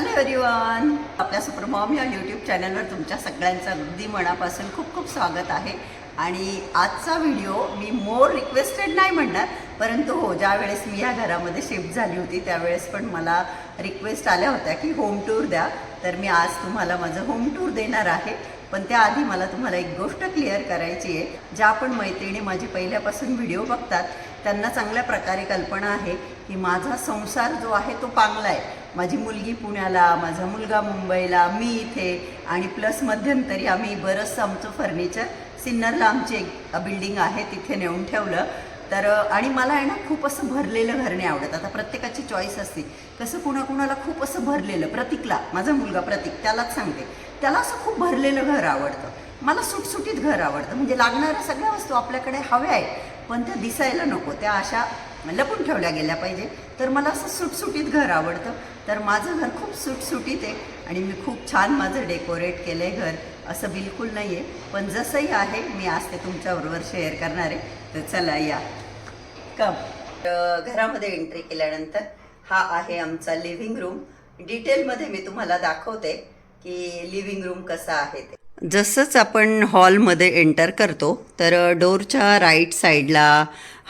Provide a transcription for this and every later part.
Hello everyone आपल्या supermom या YouTube चॅनलवर तुमच्या सगळ्यांचं अगदी मनापासून खूप खूप स्वागत आहे. आणि आजचा व्हिडिओ मी मोर रिक्वेस्टेड नाही म्हणणार परंतु हो ज्यावेळेस मी या घरामध्ये शिफ्ट झाली होती त्यावेळेस पण मला रिक्वेस्ट आल्या होत्या की होम टूर द्या. तर मी आज तुम्हाला माझं होम टूर देणार आहे. पण त्याआधी मला तुम्हाला एक गोष्ट क्लिअर करायची आहे. ज्या पण मैत्रिणी माझी पहिल्यापासून व्हिडिओ बघतात त्यांना चांगल्या प्रकारे कल्पना आहे की माझा संसार जो आहे तो पांगला आहे. माझी मुलगी पुण्याला माझा मुलगा मुंबईला मी इथे आणि प्लस मध्यंतरी आम्ही बरंचसं आमचं फर्निचर सिन्नरला आमची एक बिल्डिंग आहे तिथे नेऊन ठेवलं. तर आणि मला आहे ना खूप असं भरलेलं घर नाही आवडत. आता प्रत्येकाची चॉईस असते. कसं कुणाकुणाला खूप असं भरलेलं प्रतीकला माझा मुलगा प्रतीक त्यालाच सांगते. त्याला असं खूप भरलेलं घर आवडतं. मला सुटसुटीत घर आवडतं. म्हणजे लागणाऱ्या सगळ्या वस्तू आपल्याकडे हव्या आहेत पण त्या दिसायला नको. त्या अशा लपून ठेवल्या गेल्या पाहिजे. तर मला असं सुटसुटीत घर आवडतं. तर माझं घर खूप सुटसुटीत आहे आणि मी खूप छान माझं डेकोरेट केलं आहे घर. असं बिलकुल नाही आहे पण जसंही आहे मी आज ते तुमच्याबरोबर शेअर करणार आहे. तर चला या. कप घरामध्ये एंट्री केल्यानंतर हा आहे आमचा लिव्हिंग रूम डिटेलमध्ये मी तुम्हाला दाखवते की लिव्हिंग रूम कसा आहे ते. जसंच आपण हॉलमध्ये एंटर करतो तर डोरच्या राईट साईडला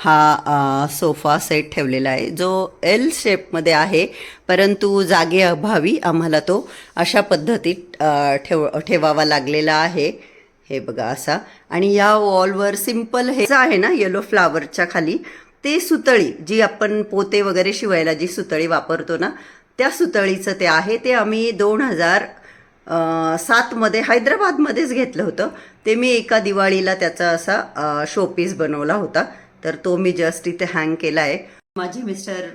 हा सोफा सेट ठेवलेला आहे जो एल शेपमध्ये आहे परंतु जागेअभावी आम्हाला तो अशा पद्धतीत ठेव ठेवावा लागलेला आहे. हे बघा असा. आणि या वॉलवर सिंपल हे आहे ना येलो फ्लावरच्या खाली ते सुतळी जी आपण पोते वगैरे शिवायला जी सुतळी वापरतो ना त्या सुतळीचं ते आहे. ते आम्ही दोन हजार सातमध्ये हैदराबादमध्येच घेतलं होतं. ते मी एका दिवाळीला त्याचा असा शोपीस बनवला होता. तर तो मी जस्ट इथे हँग केला आहे. माझे मिस्टर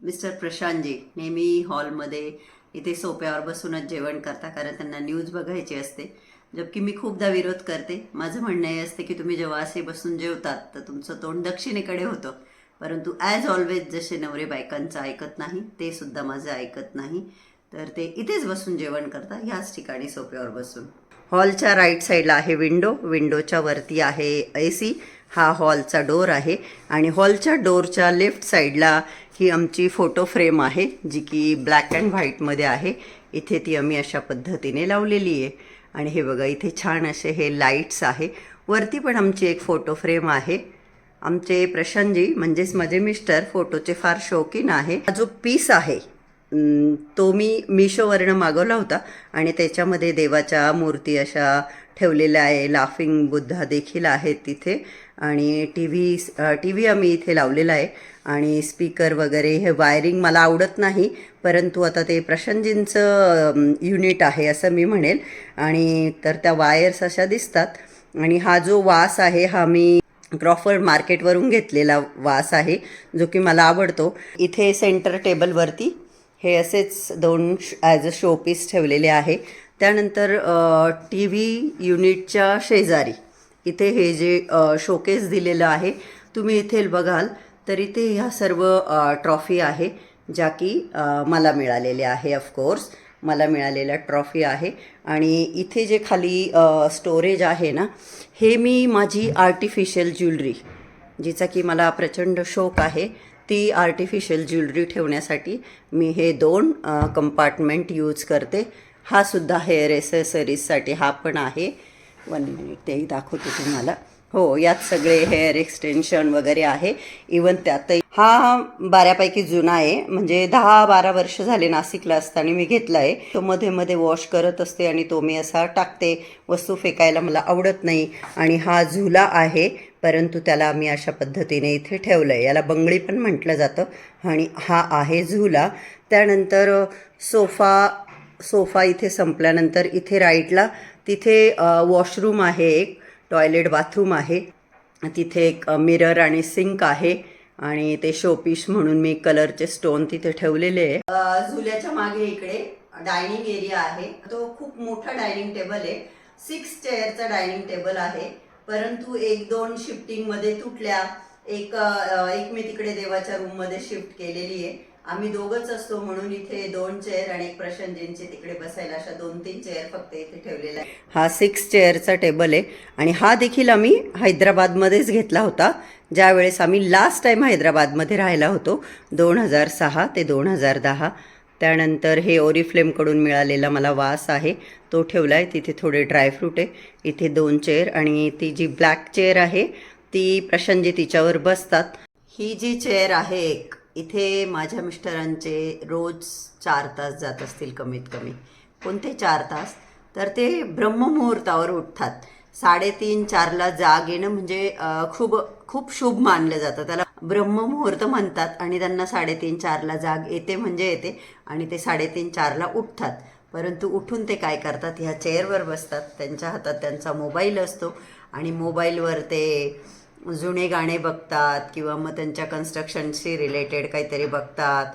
मिस्टर प्रशांतजी नेहमी हॉलमध्ये इथे सोप्यावर बसूनच जेवण करता कारण त्यांना न्यूज बघायची असते. जबकी मी खूपदा विरोध करते. माझं म्हणणं हे असते की तुम्ही जेव्हा असे बसून जेवतात तर तुमचं तोंड दक्षिणेकडे होतं. परंतु ॲज ऑलवेज जसे नवरे बायकांचं ऐकत नाही ते सुद्धा माझं ऐकत नाही. तर ते इथेच बसून जेवण करता ह्याच ठिकाणी सोप्यावर बसून. हॉलच्या राईट साईडला आहे विंडो विंडोच्या वरती आहे ए सी हा हॉलचा डोर आहे. आणि हॉलच्या डोरच्या लेफ्ट साईडला ही आमची फोटो फ्रेम आहे जी की ब्लॅक अँड व्हाईटमध्ये आहे. इथे ती आम्ही अशा पद्धतीने लावलेली आहे. आणि हे बघा इथे छान असे हे लाईट्स आहे. वरती पण आमची एक फोटो फ्रेम आहे. आमचे प्रशांतजी म्हणजेच माझे मिस्टर फोटोचे फार शौकीन आहे. हा जो पीस आहे तो मी मिशोवरनं मागवला होता आणि त्याच्यामध्ये देवाच्या मूर्ती अशा ठेवलेल्या आहे लाफिंग बुद्धा देखील आहेत तिथे. आणि टी व्ही टी व्ही आम्ही इथे लावलेला आहे. आणि स्पीकर वगैरे हे वायरिंग मला आवडत नाही परंतु आता ते प्रशांतजींचं युनिट आहे असं मी म्हणेल. आणि तर त्या वायर्स अशा दिसतात. आणि हा जो वास आहे हा मी क्रॉफर्ड मार्केटवरून घेतलेला वास आहे जो की मला आवडतो. इथे सेंटर टेबलवरती हे असेच दोन ॲज अ शोपीस ठेवलेले आहे. त्यानंतर टी व्ही युनिटच्या शेजारी. इथे हे जे शोकेस दिलेलं आहे तुम्ही इथे बघाल तर इथे ह्या सर्व ट्रॉफी आहे ज्या की मला मिळालेल्या आहे ऑफकोर्स मला मिळालेल्या ट्रॉफी आहे. आणि इथे जे खाली स्टोरेज आहे ना हे मी माझी आर्टिफिशियल ज्वेलरी जिचा की मला प्रचंड शौक आहे. ती आर्टिफिशियल ज्वेलरी ठेवण्यासाठी मी हे दोन कंपार्टमेंट यूज करते. हा सुद्धा हेअर एसेसरीजसाठी हा पण आहे. वन मिनिट तेही दाखवते तुम्हाला. हो यात सगळे हेअर एक्सटेन्शन वगैरे आहे. इवन त्यातही. हा बऱ्यापैकी जुना आहे. म्हणजे दहा बारा वर्ष झाले नाशिकला असताना मी घेतला आहे तो मध्ये मध्ये वॉश करत असते आणि तो मी असा टाकते. वस्तू फेकायला मला आवडत नाही. आणि हा झुला आहे. परंतु त्याला आम्ही अशा पद्धतीने इथे ठेवलं आहे याला बंगडी पण म्हटलं जातं आणि हा आहे झुला. त्यानंतर सोफा सोफा इथे संपल्यानंतर इथे राईटला तिथे वॉशरूम आहे एक टॉयलेट बाथरूम आहे. तिथे एक मिरर आणि सिंक आहे आणि ते शोपीस म्हणून मी कलरचे स्टोन तिथे ठेवलेले आहे. झुल्याच्या मागे इकडे डायनिंग एरिया आहे. तो खूप मोठा डायनिंग टेबल आहे. सिक्स चेअरचा डायनिंग टेबल आहे. परंतु एक दोन शिफ्टिंगमध्ये तुटल्या एक एक मी तिकडे देवाच्या रूममध्ये शिफ्ट केलेली आहे. आम्ही दोघच असतो म्हणून इथे दोन चेअर आणि एक प्रशांतजींचे तिकडे बसायला अशा दोन तीन चेअर फक्त इथे ठेवलेला आहे हा सिक्स चेअरचा टेबल आहे आणि हा देखील आम्ही हैदराबादमध्येच घेतला होता. ज्यावेळेस आम्ही लास्ट टाइम हैदराबादमध्ये राहिला होतो दोन हजार सहा ते दोन हजार दहा. त्यानंतर हे ओरिफ्लेमकडून मिळालेला मला वास आहे. तो ठेवला आहे तिथे थोडे ड्रायफ्रूट आहे. इथे दोन चेअर आणि ती जी ब्लॅक चेअर आहे ती प्रशंजी तिच्यावर बसतात. ही जी चेअर आहे एक इथे माझ्या मिस्टरांचे रोज चार तास जात असतील कमीत कमी. कोणते चार तास? तर ते ब्रह्ममुहूर्तावर उठतात. साडेतीन चारला जाग येणं म्हणजे खूप खूप शुभ मानलं जातं. त्याला ब्रह्ममुहूर्त म्हणतात आणि त्यांना साडेतीन चारला जाग येते म्हणजे येते आणि ते साडेतीन चारला उठतात. परंतु उठून ते काय करतात? ह्या चेअरवर बसतात. त्यांच्या हातात त्यांचा मोबाईल असतो आणि मोबाईलवर ते जुने गाणे बघतात किंवा मग त्यांच्या कन्स्ट्रक्शनशी रिलेटेड काहीतरी बघतात.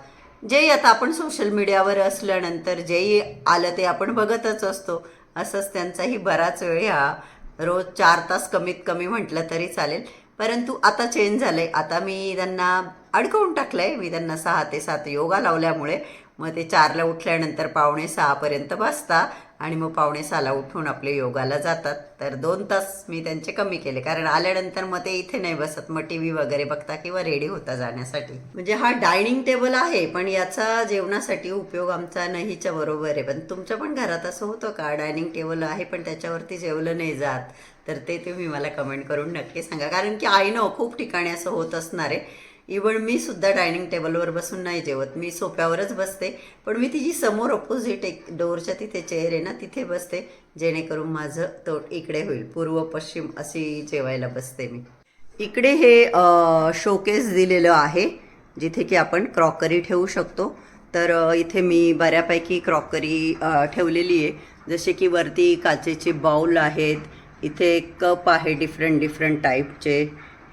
जे आता आपण सोशल मीडियावर असल्यानंतर जेही आलं ते आपण बघतच असतो. असंच त्यांचाही बराच वेळ हा रोज चार तास कमीत कमी म्हटलं तरी चालेल. परंतु आता चेंज झालंय. आता मी त्यांना अडकवून टाकलंय. मी त्यांना सहा ते सात योगा लावल्यामुळे मग ते चारला उठल्यानंतर पावणे सहापर्यंत बसता आणि मग पावणे सहाला उठून आपले योगाला जातात. तर दोन तास मी त्यांचे कमी केले. कारण आल्यानंतर मग ते इथे नाही बसत. मग टी व्ही वगैरे बघता किंवा रेडी होता जाण्यासाठी. म्हणजे हा डायनिंग टेबल आहे पण याचा जेवणासाठी उपयोग आमचा नाहीच्या बरोबर आहे. पण तुमच्या पण घरात असं होतं का? डायनिंग टेबल आहे पण त्याच्यावरती जेवलं नाही जात. तर ते तुम्ही मला कमेंट करून नक्की सांगा. कारण की आय नो खूप ठिकाणी असं होत असणार आहे. इवन मी सुद्धा डायनिंग टेबलवर बसून नाही जेवत. मी सोफ्यावरच बसते. पण मी तिची समोर अपोजिट एक डोअरच्या तिथे चेअर आहे ना तिथे बसते. जेणेकरून माझं तो इकडे होईल. पूर्व पश्चिम अशी जेवायला बसते मी. इकडे हे शोकेस दिलेलं आहे जिथे की आपण क्रॉकरी ठेवू शकतो. तर इथे मी बऱ्यापैकी क्रॉकरी ठेवलेली आहे. जसे की वरती काचेचे बाऊल आहेत इथे कप आहे डिफरंट डिफरंट टाईपचे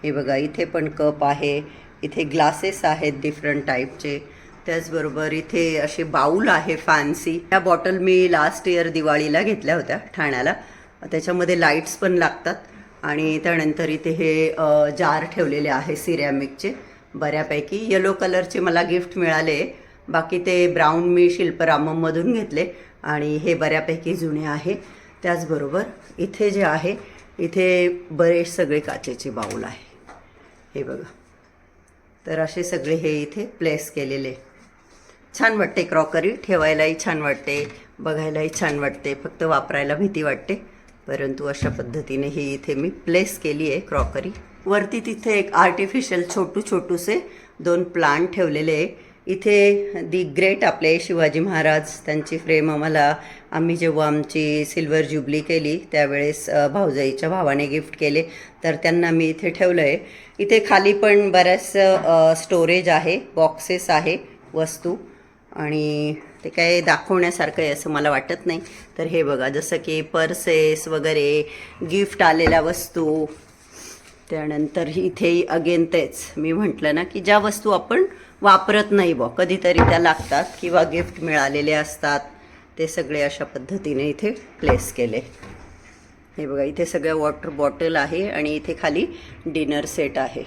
हे बघा इथे पण कप आहे. इथे ग्लासेस आहेत डिफरंट टाईपचे त्याचबरोबर इथे असे बाऊल आहे फॅन्सी ह्या बॉटल मी लास्ट इयर दिवाळीला घेतल्या होत्या ठाण्याला. त्याच्यामध्ये लाईट्स पण लागतात. आणि त्यानंतर इथे हे जार ठेवलेले आहे सिरॅमिकचे बऱ्यापैकी येलो कलरचे मला गिफ्ट मिळाले. बाकी ते ब्राऊन मी शिल्पराममधून घेतले. आणि हे बऱ्यापैकी जुने आहे. त्याचबरोबर इथे जे आहे इथे बरेच सगळे काचेचे बाऊल आहे. हे बघा. तर असे सगळे हे इथे प्लेस केलेले. छान वाटते क्रॉकरी. ठेवायलाही छान वाटते. बघायलाही छान वाटते. फक्त वापरायला भीती वाटते. परंतु अशा पद्धतीने ही इथे मी प्लेस केली आहे क्रॉकरी. वरती तिथे एक आर्टिफिशियल छोटू छोटूसे दोन प्लांट ठेवलेले आहे इथे दी ग्रेट आपले शिवाजी महाराज त्यांची फ्रेम आम्हाला आम्ही जेव्हा आमची सिल्वर ज्युबली केली त्यावेळेस भाऊजाईच्या भावाने गिफ्ट केले. तर त्यांना मी इथे ठेवलं आहे इथे खाली पण बऱ्याच स्टोरेज आहे बॉक्सेस आहे वस्तू. आणि ते काय दाखवण्यासारखं आहे असं मला वाटत नाही. तर हे बघा जसं की पर्सेस वगैरे गिफ्ट आलेल्या वस्तू. त्यानंतर इथे अगेन तेच. मी म्हटलं ना की ज्या वस्तू आपण वापरत नाही बॉ. कधीतरी त्या लागतात किंवा गिफ्ट मिळालेले असतात. ते सगळे अशा पद्धतीने इथे प्लेस केले. हे बघा इथे सगळ्या वॉटर बॉटल आहे आणि इथे खाली डिनर सेट आहे.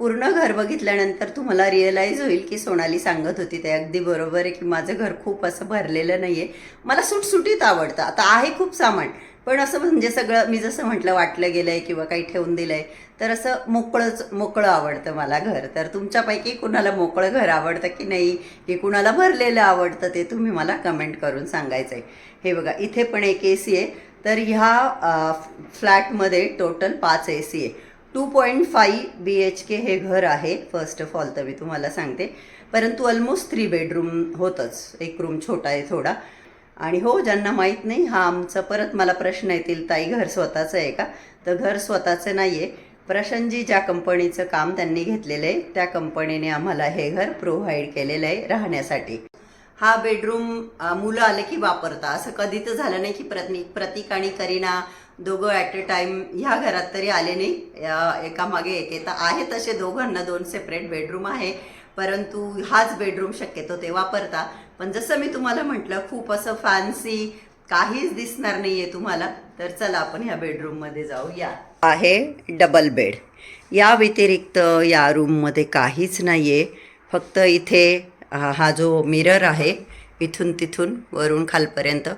पूर्ण घर बघितल्यानंतर तुम्हाला रिअलाईज होईल की सोनाली सांगत होती ते अगदी बरोबर आहे की माझं घर खूप असं भरलेलं नाही आहे मला सुटसुटीत आवडतं. आता आहे खूप सामान. पण असं म्हणजे सगळं मी जसं म्हटलं वाटलं गेलं आहे किंवा काही ठेवून दिलं आहे तर असं मोकळंच मोकळं आवडतं मला घर. तर तुमच्यापैकी कुणाला मोकळं घर आवडतं की नाही की कुणाला भरलेलं आवडतं ते तुम्ही मला कमेंट करून सांगायचं आहे हे बघा इथे पण एक ए सी आहे. तर ह्या फ्लॅटमध्ये टोटल पाच ए सी आहे. Two point five B H K हे घर आहे. फर्स्ट ऑफ ऑल तर मी तुम्हाला सांगते. परंतु ऑलमोस्ट थ्री बेडरूम होतंच. एक रूम छोटा आहे थोडा. आणि हो ज्यांना माहीत नाही हा आमचा परत मला प्रश्न येतील ताई घर स्वतःचं आहे का? तर घर स्वतःचं नाही आहे प्रशनजी ज्या कंपनीचं काम त्यांनी घेतलेलं आहे. त्या कंपनीने आम्हाला हे घर प्रोव्हाइड केलेलं आहे राहण्यासाठी. हा बेडरूम मुलं आले की वापरता. असं कधी तर झालं नाही की प्रति प्रतीक आणि करीना दोघं ॲट अ टाईम ह्या घरात तरी आले नाही. एकामागे एक येता. आहे तसे दोघांना दोन सेपरेट बेडरूम आहे. परंतु हाच बेडरूम शक्यतो ते वापरता. पण जसं मी तुम्हाला म्हटलं खूप असं फॅन्सी काहीच दिसणार नाही आहे तुम्हाला. तर चला आपण ह्या बेडरूममध्ये जाऊया. आहे डबल बेड या व्यतिरिक्त या रूममध्ये काहीच नाही आहे फक्त इथे हा जो मिरर आहे इथून तिथून वरून खालपर्यंत.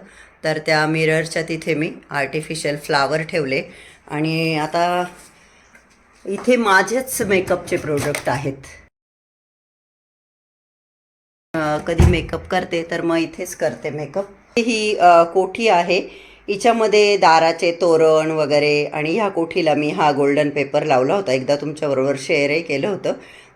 तर त्या मिररच्या तिथे मी आर्टिफिशियल फ्लावर ठेवले. आणि आता इथे माझेच मेकअपचे प्रोडक्ट आहेत. कधी मेकअप करते तर मग इथेच करते मेकअप ही कोठी आहे. हिच्यामध्ये दाराचे तोरण वगैरे आणि ह्या कोठीला मी हा गोल्डन पेपर लावला होता. एकदा तुमच्याबरोबर शेअरही केलं होतं.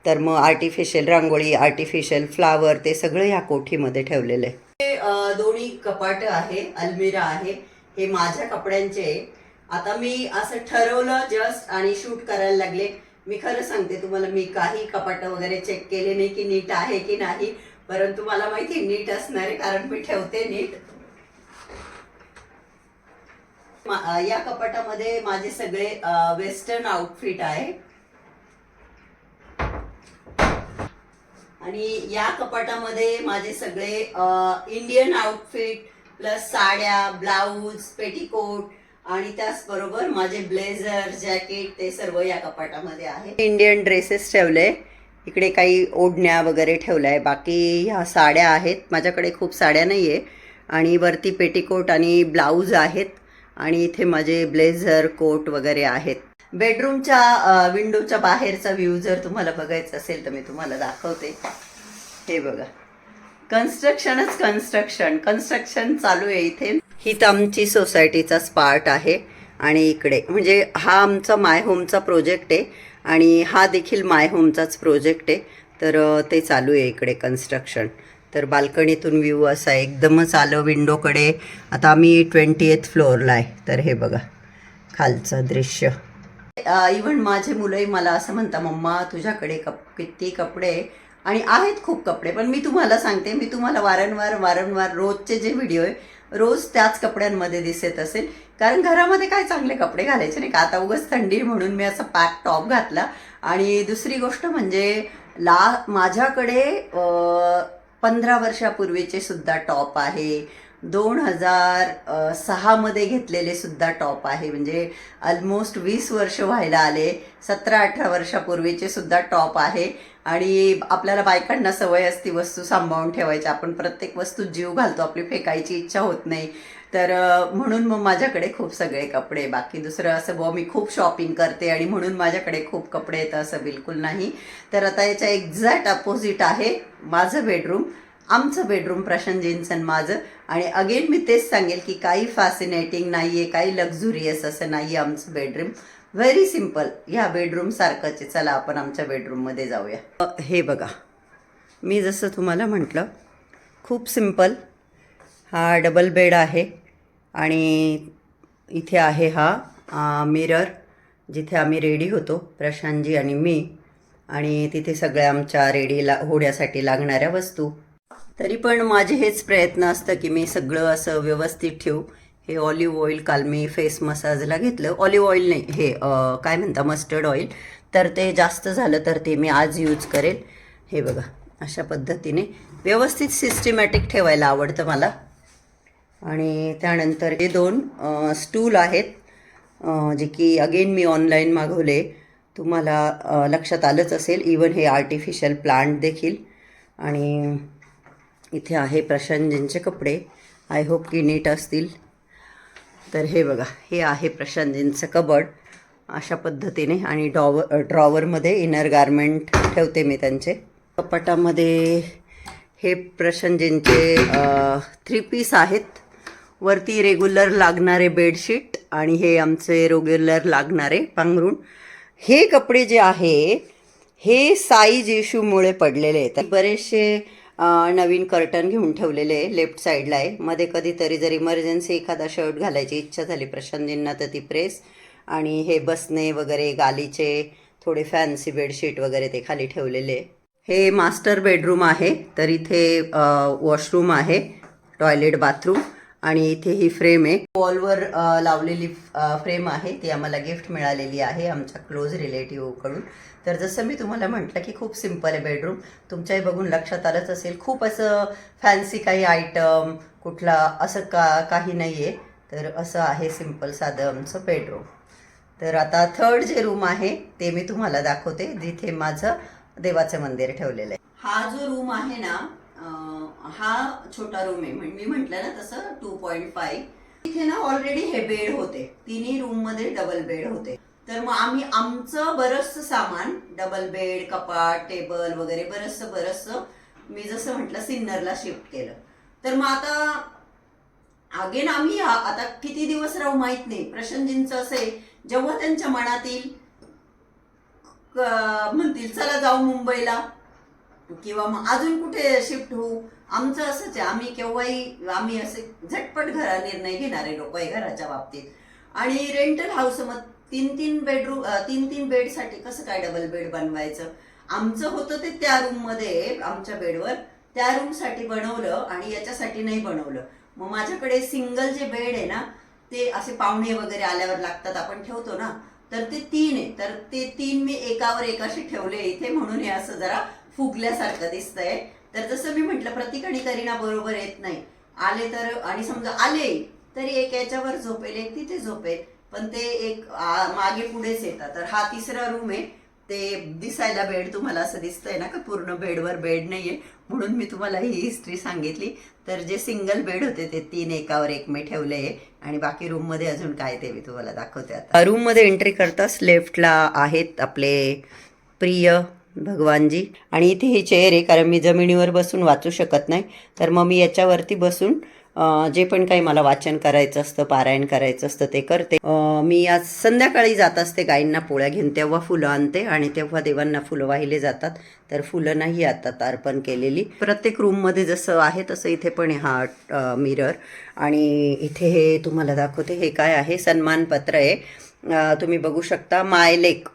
तर मग आर्टिफिशियल रांगोळी आर्टिफिशियल फ्लावर ते सगळं ह्या कोठीमध्ये ठेवलेलं आहे. हे, दोन्ही कपाट आहे अल्मिरा आहे. हे माझ्या कपड्यांचे आहे. आता मी असं ठरवलं जस्ट आणि शूट करायला लागले. मी खरं सांगते तुम्हाला मी काही कपाट वगैरे चेक केले नाही की नीट आहे की नाही. परंतु मला माहिती आहे नीट असणार आहे कारण मी ठेवते नीट. या कपाटामध्ये माझे सगळे वेस्टर्न आउटफिट आहे. आणि या कपाटामध्ये माझे सगळे इंडियन आउटफिट प्लस साड्या ब्लाऊज पेटीकोट आणि त्याचबरोबर माझे ब्लेझर जॅकेट ते सर्व या कपाटामध्ये आहे. इंडियन ड्रेसेस ठेवले. इकडे काही ओढण्या वगैरे ठेवल्या आहे. बाकी ह्या साड्या आहेत. माझ्याकडे खूप साड्या नाही आहे आणि वरती पेटीकोट आणि ब्लाऊज आहेत. आणि इथे माझे ब्लेझर कोट वगैरे आहेत. बेडरूमच्या विंडोच्या बाहेरचा व्ह्यू जर तुम्हाला बघायचा असेल तर मी तुम्हाला दाखवते. हे बघा. कन्स्ट्रक्शनच कन्स्ट्रक्शन. कन्स्ट्रक्शन चालू आहे इथे. ही तर आमची सोसायटीचा स्पार्ट आहे. आणि इकडे म्हणजे हा आमचा माय होमचा प्रोजेक्ट आहे. आणि हा देखील माय होमचाच प्रोजेक्ट आहे. तर ते चालू आहे इकडे कन्स्ट्रक्शन. तर बाल्कनीतून व्ह्यू असा आहे. एकदमच आलं विंडोकडे आता आम्ही ट्वेंटी एथ फ्लोअरला आहे. तर हे बघा खालचं दृश्य. इव्हन माझे मुलंही मला असं म्हणता मम्मा तुझ्याकडे कप किती कपडे? आणि आहेत खूप कपडे पण मी तुम्हाला सांगते मी तुम्हाला वारंवार वारंवार रोजचे जे व्हिडिओ आहे रोज त्याच कपड्यांमध्ये दिसत असेल. कारण घरामध्ये काय चांगले कपडे घालायचे नाही का? आता उगाच थंडी म्हणून मी असा पॅक टॉप घातला. आणि दुसरी गोष्ट म्हणजे ला माझ्याकडे पंधरा वर्षापूर्वीचे सुद्धा टॉप आहे. दोन हजार सहामध्ये घेतलेले सुद्धा टॉप आहे. म्हणजे ऑलमोस्ट वीस वर्ष व्हायला आले. सतरा अठरा वर्षापूर्वीचे सुद्धा टॉप आहे. आणि आपल्याला बायकांना सवय असती वस्तू सांभाळून ठेवायची. आपण प्रत्येक वस्तू जीव घालतो. आपली फेकायची इच्छा होत नाही. तर म्हणून मग माझ्याकडे खूप सगळे कपडे. बाकी दुसरं असं बुवा मी खूप शॉपिंग करते आणि म्हणून माझ्याकडे खूप कपडे येतं असं बिलकुल नाही. तर आता याच्या एक्झॅक्ट अपोजिट आहे माझं बेडरूम आमचं बेडरूम प्रशांतजींचं माझं. आणि अगेन मी तेच सांगेल की काही फॅसिनेटिंग नाही आहे काही लक्झुरियस असं नाही आहे आमचं बेडरूम व्हेरी सिंपल ह्या बेडरूम सारखंच आहे. चला आपण आमच्या बेडरूममध्ये जाऊया. हे बघा. मी जसं तुम्हाला म्हटलं खूप सिंपल हा डबल बेड आहे आणि इथे आहे हा मिरर जिथे आम्ही रेडी होतो प्रशांतजी आणि मी. आणि तिथे सगळ्या आमच्या रेडी ला होण्यासाठी लागणाऱ्या वस्तू. तरी पण माझे हेच प्रयत्न असतं की मी सगळं असं व्यवस्थित ठेवू. हे ऑलिव्ह ऑइल काल मी फेस मसाजला घेतलं. ऑलिव्ह ऑइल नाही हे काय म्हणता मस्टर्ड ऑइल. तर ते जास्त झालं तर ते मी आज यूज करेल. हे बघा अशा पद्धतीने. व्यवस्थित सिस्टमॅटिक ठेवायला आवडतं मला. आणि त्यानंतर हे दोन स्टूल आहेत जे की अगेन मी ऑनलाईन मागवले. तुम्हाला लक्षात आलंच असेल इवन हे आर्टिफिशियल प्लांट देखील. आणि इथे आहे प्रशांतजींचे कपडे. आय होप की नीट असतील. तर हे बघा हे आहे प्रशांतजींचं कबड अशा पद्धतीने आणि डॉवर ड्रॉवरमध्ये इनर गारमेंट ठेवते मी त्यांचे. कपाटामध्ये हे प्रशांतजींचे थ्री पीस आहेत. वरती रेग्युलर लागणारे बेडशीट आणि हे आमचे रेग्युलर लागणारे पांघरूण. हे कपडे जे आहे हे साईज इश्यूमुळे पडलेले आहेत. बरेचसे नवीन कर्टन घेऊन ठेवलेले आहे लेफ्ट साईडला आहे. मध्ये कधीतरी जर इमर्जन्सी एखादा शर्ट घालायची इच्छा झाली प्रशांतजींना तर ती प्रेस आणि हे बसणे वगैरे गालीचे थोडे फॅन्सी बेडशीट वगैरे ते खाली ठेवलेले. हे मास्टर बेडरूम आहे. तर इथे वॉशरूम आहे. टॉयलेट बाथरूम आणि इथे ही फ्रेम आहे. वॉलवर लावलेली फ्रेम आहे. ती आम्हाला गिफ्ट मिळालेली आहे आमच्या क्लोज रिलेटिव्हकडून. तर जसं मी तुम्हाला म्हटलं की खूप सिंपल आहे बेडरूम. तुमच्याही बघून लक्षात आलंच असेल खूप असं फॅन्सी काही आयटम कुठला असं का काही नाही आहे तर असं आहे सिंपल साधं आमचं बेडरूम. तर आता थर्ड जे रूम आहे ते मी तुम्हाला दाखवते जिथे माझं देवाचं मंदिर ठेवलेलं आहे. हा जो रूम आहे ना हा छोटा रूम आहे. म्हणजे मी म्हटलं ना तसं टू पॉईंट फाईव्ह इथे ना ऑलरेडी हे बेड होते. तिन्ही रूममध्ये डबल बेड होते. तर मग आम्ही आमचं बरचसं सामान डबल बेड कपाट टेबल वगैरे बरचसं बरचसं मी जसं म्हटलं सिन्नरला शिफ्ट केलं. तर मग आता अगेन आम्ही आता किती दिवस राहू माहीत नाही. प्रशांतजींचं असं आहे जेव्हा त्यांच्या मनातील म्हणतील चला जाऊ मुंबईला. किंवा मग अजून कुठे शिफ्ट होऊ? आमचं असंच आहे. आम्ही केव्हाही आम्ही असे झटपट घरा निर्णय घेणारे लोक आहे घराच्या बाबतीत. आणि रेंटल हाऊस मग तीन तीन बेडरूम तीन तीन बेडसाठी कसं काय डबल बेड बनवायचं? आमचं होतं ते त्या रूममध्ये आमच्या बेडवर त्या रूमसाठी बनवलं आणि याच्यासाठी नाही बनवलं. मग माझ्याकडे सिंगल जे बेड आहे ना ते असे पाहुणे वगैरे आल्यावर लागतात आपण ठेवतो ना. तर ते तीन आहे. तर ते तीन मी एकावर एकाशी ठेवले इथे म्हणून हे असं जरा फुगल्यासारखं दिसतंय. तर जसं मी म्हटलं प्रतीक आणि करीना बरोबर येत नाही. आले तर आणि समजा आले तरी एक याच्यावर झोपेल एक तिथे झोपेल. पण ते एक मागे पुढेच येतात. तर हा तिसरा रूम आहे. ते दिसायला बेड तुम्हाला असं दिसतंय ना का? पूर्ण बेडवर बेड नाहीये. म्हणून मी तुम्हाला ही हिस्ट्री सांगितली. तर जे सिंगल बेड होते ते तीन एकावर एक मी ठेवले आहे आणि बाकी रूममध्ये अजून काय ते मी तुम्हाला दाखवते आता. रूममध्ये एंट्री करताच लेफ्टला आहेत आपले प्रिय भगवानजी. आणि इथे ही चेअर आहे कारण मी जमिनीवर बसून वाचू शकत नाही. तर मग मी याच्यावरती बसून जे पण काही मला वाचन करायचं असतं पारायण करायचं असतं ते करते. मी आज संध्याकाळी जात असते गायींना पोळ्या घेऊन तेव्हा फुलं आणते आणि तेव्हा देवांना फुलं वाहिले जातात. तर फुलं नाही आता अर्पण केलेली. प्रत्येक रूममध्ये जसं आहे तसं इथे पण आहे हा मिरर आणि इथे हे तुम्हाला दाखवते हे काय आहे? सन्मानपत्र आहे. तुम्ही बघू शकता मायलेक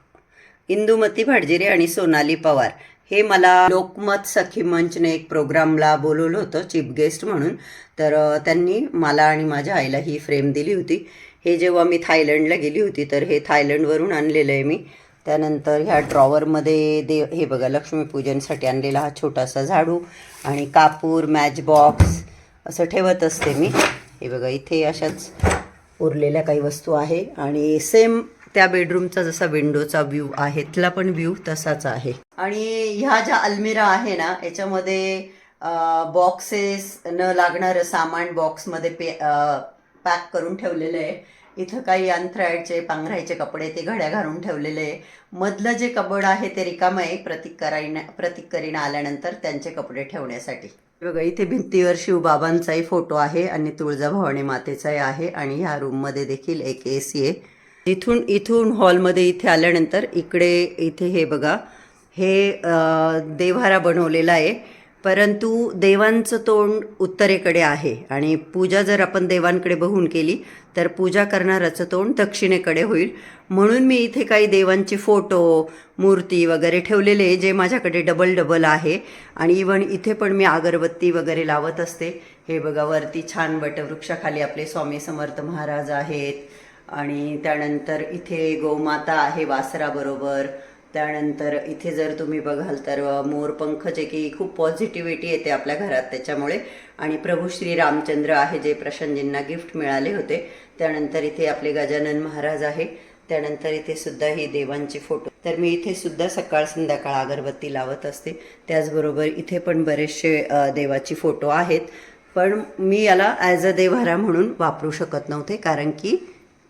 इंदुमती भाडजिरे आणि सोनाली पवार. हे मला लोकमत सखी मंचने एक प्रोग्रामला बोलवलं होतं चीफ गेस्ट म्हणून. तर त्यांनी मला आणि माझ्या आईला ही फ्रेम दिली होती. हे जेव्हा मी थायलंडला गेली होती तर हे थायलंडवरून आणलेलं आहे मी. त्यानंतर ह्या ड्रॉवरमध्ये दे हे बघा लक्ष्मीपूजनसाठी आणलेला हा छोटासा झाडू आणि कापूर मॅच बॉक्स असं ठेवत असते मी. हे बघा इथे अशाच उरलेल्या काही वस्तू आहे. आणि सेम त्या बेडरूमचा जसा विंडोचा व्ह्यू आहे तिथला पण व्ह्यू तसाच आहे. आणि ह्या ज्या अलमिरा आहे ना याच्यामध्ये बॉक्सेस न लागणारं सामान बॉक्समध्ये पे पॅक करून ठेवलेलं आहे. इथं काही अंथरायचे पांघरायचे कपडे ते घड्या घालून ठेवलेले आहे. मधलं जे कबड आहे ते रिकामं आहे प्रतीक करायना प्रतीक करीना आल्यानंतर त्यांचे कपडे ठेवण्यासाठी. बघा इथे भिंतीवर शिवबाबांचाही फोटो आहे आणि तुळजाभवानी मातेचाही आहे आणि ह्या रूममध्ये देखील एक ए सी आहे. इथून इथून हॉलमध्ये इथे आल्यानंतर इकडे इथे हे बघा हे देवहारा देव्हारा बनवलेला आहे. परंतु देवांचं तोंड उत्तरेकडे आहे आणि पूजा जर आपण देवांकडे बघून केली तर पूजा करणाराचं तोंड दक्षिणेकडे होईल. म्हणून मी इथे काही देवांचे फोटो मूर्ती वगैरे ठेवलेले जे माझ्याकडे डबल डबल आहे. आणि इवन इथे पण मी अगरबत्ती वगैरे लावत असते. हे बघा वरती छान वटवृक्षाखाली आपले स्वामी समर्थ महाराज आहेत. आणि त्यानंतर इथे गोमाता आहे वासराबरोबर. त्यानंतर इथे जर तुम्ही बघाल तर मोरपंख जे की खूप पॉझिटिव्हिटी येते आपल्या घरात त्याच्यामुळे. आणि प्रभू श्री रामचंद्र आहे जे प्रशांतजींना गिफ्ट मिळाले होते. त्यानंतर इथे आपले गजानन महाराज आहे. त्यानंतर इथे सुद्धा ही देवांचे फोटो तर मी इथे सुद्धा सकाळ संध्याकाळ अगरबत्ती लावत असते. त्याचबरोबर इथे पण बरेचसे देवाची फोटो आहेत. पण मी याला ॲज अ देवहारा म्हणून वापरू शकत नव्हते कारण की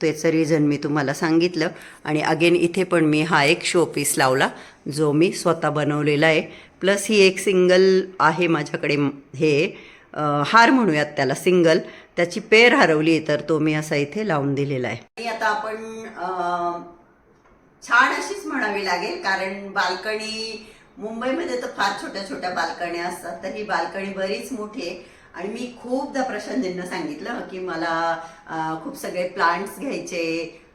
त्याचं रिझन मी तुम्हाला सांगितलं. आणि अगेन इथे पण मी हा एक शो पीस लावला जो मी स्वतः बनवलेला आहे. प्लस ही एक सिंगल आहे माझ्याकडे हे हार म्हणूयात त्याला सिंगल त्याची पेर हरवली तर तो मी असा इथे लावून दिलेला आहे. आणि आता आपण छान अशीच म्हणावी लागेल कारण बाल्कनी मुंबईमध्ये तर फार छोट्या छोट्या बाल्कण्या असतात तर ही बाल्कनी बरीच मोठी आहे. आणि मी खूपदा प्रशांतजींना सांगितलं की मला खूप सगळे प्लांट्स घ्यायचे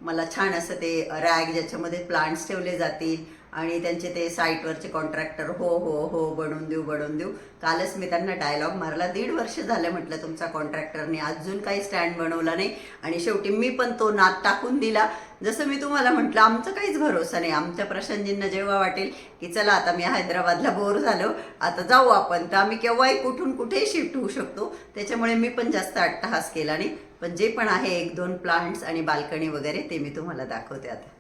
मला छान असं ते रॅग ज्याच्यामध्ये प्लांट्स ठेवले जातील. आणि त्यांचे ते साईटवरचे कॉन्ट्रॅक्टर हो हो हो बनवून देऊ बनवून देऊ. कालच मी त्यांना डायलॉग मारला. दीड वर्ष झालं म्हटलं तुमचा कॉन्ट्रॅक्टरने. अजून काही स्टँड बनवला नाही. आणि शेवटी मी पण तो नाद टाकून दिला. जसं मी तुम्हाला म्हटलं आमचं काहीच भरोसा नाही. आमच्या प्रशांतजींना जेव्हा वाटेल की चला आता मी हैदराबादला बोर झालो आता जाऊ आपण. तर आम्ही केव्हाही कुठून कुठेही शिफ्ट होऊ शकतो. त्याच्यामुळे मी पण जास्त अट्टहास केला नाही. पण जे पण आहे एक दोन प्लांट्स आणि बाल्कनी वगैरे ते मी तुम्हाला दाखवते आता.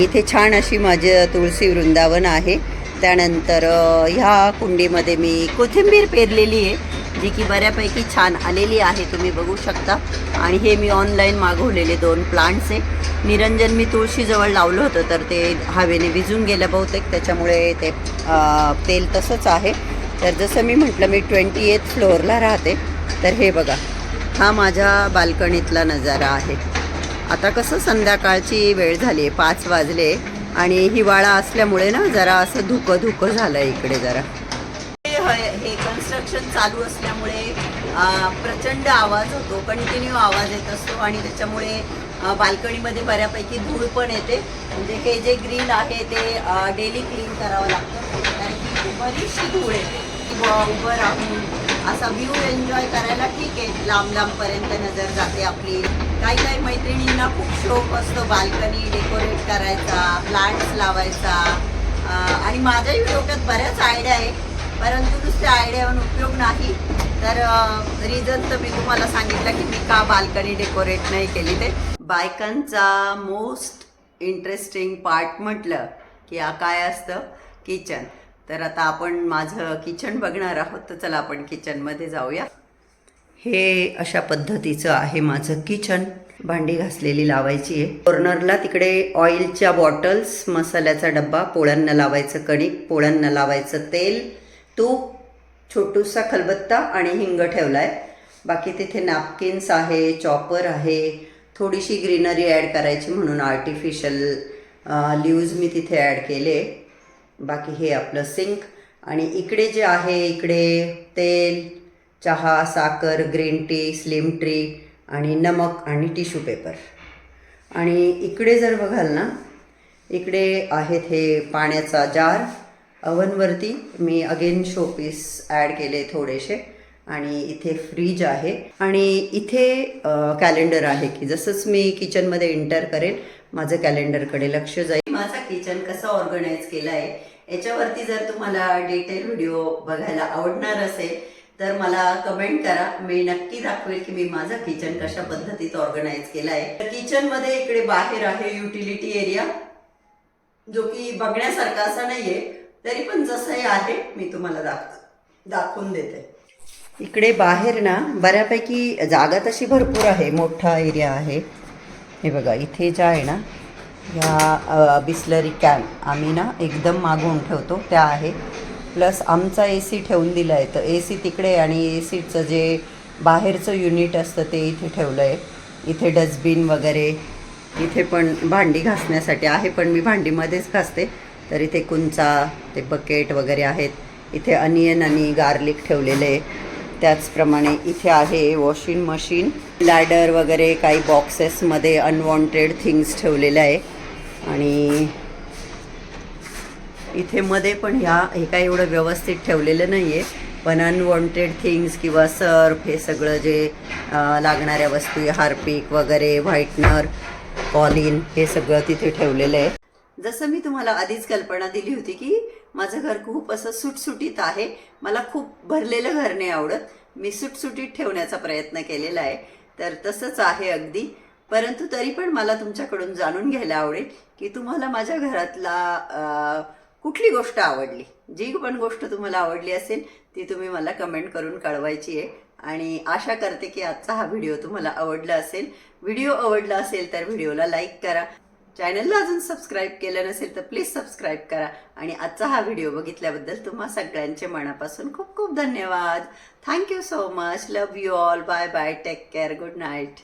इथे छान अशी माझी तुळशी वृंदावन आहे. त्यानंतर ह्या कुंडीमध्ये मी कोथिंबीर पेरलेली आहे जी की बऱ्यापैकी छान आलेली आहे तुम्ही बघू शकता. आणि हे मी ऑनलाईन मागवलेले दोन प्लांट्स आहे. निरंजन मी तुळशीजवळ लावलं होतं तर ते हवेने विजून गेलं बहुतेक. त्याच्यामुळे ते तेल तसंच आहे. तर जसं मी म्हटलं मी ट्वेंटी एथ फ्लोअरला राहते. तर हे बघा हा माझ्या बाल्कनीतला नजारा आहे. आता कसं संध्याकाळची वेळ झाली आहे पाच वाजले आणि हिवाळा असल्यामुळे ना जरा असं धुकं धुकं झालं आहे इकडे जरा. हे हे कन्स्ट्रक्शन चालू असल्यामुळे प्रचंड आवाज होतो कंटिन्यू आवाज येत असतो आणि त्याच्यामुळे बाल्कनीमध्ये बऱ्यापैकी धूळ पण येते. म्हणजे हे जे ग्रिल आहे ते डेली क्लीन करावं लागतं. कारण की बरीचशी धूळ येते. उभं राहून असा व्ह्यू एन्जॉय करायला ठीक आहे. लांब लांबपर्यंत नजर जाते आपली. काही काही मैत्रिणींना खूप शौक असतो बाल्कनी डेकोरेट करायचा प्लांट्स लावायचा. आणि माझ्याही डोक्यात बऱ्याच आयडिया आहे. परंतु दुसऱ्या आयडियावर उपयोग नाही. तर रिझन तर मी तुम्हाला सांगितलं की मी का बाल्कनी डेकोरेट नाही केली ते. बायकांचा मोस्ट इंटरेस्टिंग पार्ट म्हटलं की काय असतं? किचन तर आता आपण माझं किचन बघणार आहोत तर चला आपण किचनमध्ये जाऊया. हे अशा पद्धतीचं आहे माझं किचन. भांडी घासलेली लावायची आहे. कॉर्नरला तिकडे ऑइलच्या बॉटल्स मसाल्याचा डब्बा पोळ्यांना लावायचं कणिक पोळ्यांना लावायचं तेल तूप छोटूसा खलबत्ता आणि हिंग ठेवला आहे बाकी तिथे नॅपकिन्स आहे चॉपर आहे थोडीशी ग्रीनरी ॲड करायची म्हणून आर्टिफिशियल लिव्ज मी तिथे ॲड केले. बाकी हे आपलं सिंक. आणि इकडे जे आहे इकडे तेल चहा साखर ग्रीन टी स्लिम ट्री आणि नमक आणि टिश्यू पेपर. आणि इकडे जर बघाल ना इकडे आहेत हे पाण्याचा जार. अवनवरती मी अगेन शोपीस ॲड केले थोडेसे. आणि इथे फ्रीज आहे. आणि इथे कॅलेंडर आहे की जसंच मी किचनमध्ये एंटर करेन माझं कॅलेंडरकडे लक्ष जाईल. माझा किचन कसं ऑर्गनाईज केलं आहे याच्यावरती जर तुम्हाला डिटेल व्हिडिओ बघायला आवडणार असेल तर मला कमेंट करा. मी नक्की दाखवेल की मी माझं किचन कशा पद्धतीत ऑर्गनाईज केलं आहे किचनमध्ये इकडे बाहेर आहे युटिलिटी एरिया जो की बघण्यासारखा असा नाहीये तरी पण जसंही आहे मी तुम्हाला दाख दाखवून देते. इकडे बाहेर ना बऱ्यापैकी जागा तशी भरपूर आहे मोठा एरिया आहे. हे बघा इथे ज्या आहे ना ह्या बिस्लरी कॅन आम्ही ना एकदम मागवून ठेवतो त्या आहे. प्लस आमचा ए सी ठेवून दिला आहे तर ए सी तिकडे आणि ए सीचं जे बाहेरचं युनिट असतं ते इथे ठेवलं आहे इथे डस्टबिन वगैरे इथे पण भांडी घासण्यासाठी आहे पण मी भांडीमध्येच घासते. तर इथे कुंचा ते बकेट वगैरे आहेत. इथे अनियन आणि गार्लिक ठेवलेले आहे. त्याचप्रमाणे इथे आहे वॉशिंग मशीन लॅडर वगैरे काही बॉक्सेसमध्ये अनवॉन्टेड थिंग्स ठेवलेलं आहे. आणि इथे मध्ये पण ह्या हे काही एवढं व्यवस्थित ठेवलेलं नाही आहे पण अनवॉन्टेड थिंग्स किंवा सर्फ हे सगळं जे लागणाऱ्या वस्तू हार्पिक वगैरे व्हाईटनर कॉलिन हे सगळं तिथे ठेवलेलं आहे. जसं मी तुम्हाला आधीच कल्पना दिली होती की माझं घर खूप असं सुटसुटीत आहे. मला खूप भरलेलं घर नाही आवडत. मी सुटसुटीत ठेवण्याचा प्रयत्न केलेला आहे. तर तसंच आहे अगदी. परंतु तरी पण मला तुमच्याकडून जाणून घ्यायला आवडेल की तुम्हाला माझ्या घरातला कुठली गोष्ट आवडली? जी पण गोष्ट तुम्हाला आवडली असेल ती तुम्ही मला कमेंट करून कळवायची आहे. आणि आशा करते की आजचा हा व्हिडिओ तुम्हाला आवडला असेल. व्हिडिओ आवडला असेल तर व्हिडिओला लाईक करा. चॅनलला अजून सबस्क्राईब केलं नसेल तर प्लीज सबस्क्राईब करा. आणि आजचा हा व्हिडिओ बघितल्याबद्दल तुम्हा सगळ्यांचे मनापासून खूप खूप धन्यवाद. Thank you so much love you all bye bye take care good night